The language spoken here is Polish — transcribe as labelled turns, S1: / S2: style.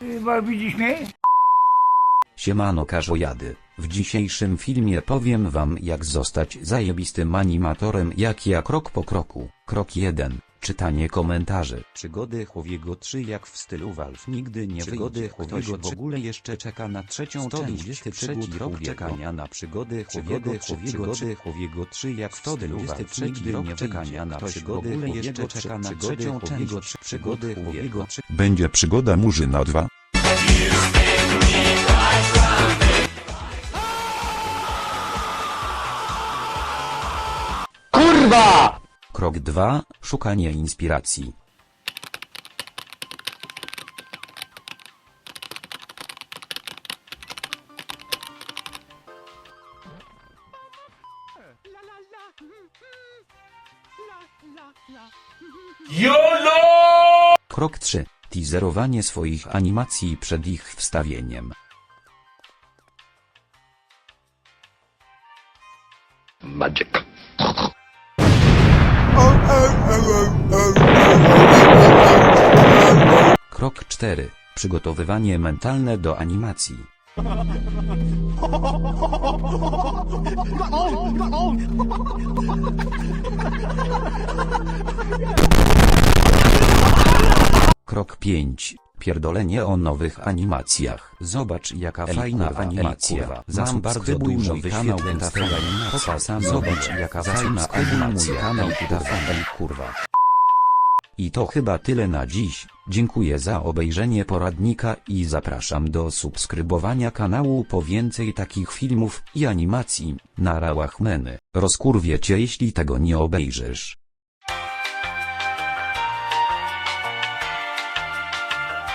S1: Chyba mnie?
S2: Siemano każojady. W dzisiejszym filmie powiem wam jak zostać zajebistym animatorem jak ja krok po kroku. Krok 1. Czytanie komentarzy. Przygody Chłowiego 3 jak w stylu Valve nigdy nie
S3: Przygody Chłowiego
S2: w ogóle jeszcze czeka na trzecią część.
S3: 123
S2: Przygód rok czekania na przygody Chłowiego 3.
S3: Chłowiego
S2: Przygody Chłowiego 3 jak w stylu Valve
S3: 123
S2: nigdy nie
S3: czekania na przygody Chłowiego
S2: jeszcze
S3: 3.
S2: czeka na
S3: Przygody
S2: trzecią część.
S3: 3.
S2: Przygody Chłowiego 3.
S4: Będzie przygoda Murzyna 2.
S2: Krok 2. Szukanie inspiracji. Krok 3. Teaserowanie swoich animacji przed ich wstawieniem. Krok 4. Przygotowywanie mentalne do animacji. Krok 5. Pierdolenie o nowych animacjach. Zobacz jaka
S3: Ej,
S2: fajna
S3: kurwa,
S2: animacja. Mam bardzo dużo wyświetleń.
S3: Popatrz sam,
S2: Zobacz jaka fajna animacja.
S3: kanał, Ej, kurwa.
S2: I to chyba tyle na dziś. Dziękuję za obejrzenie poradnika i zapraszam do subskrybowania kanału po więcej takich filmów i animacji. Na rawach meny. Rozkurwię cię jeśli tego nie obejrzysz.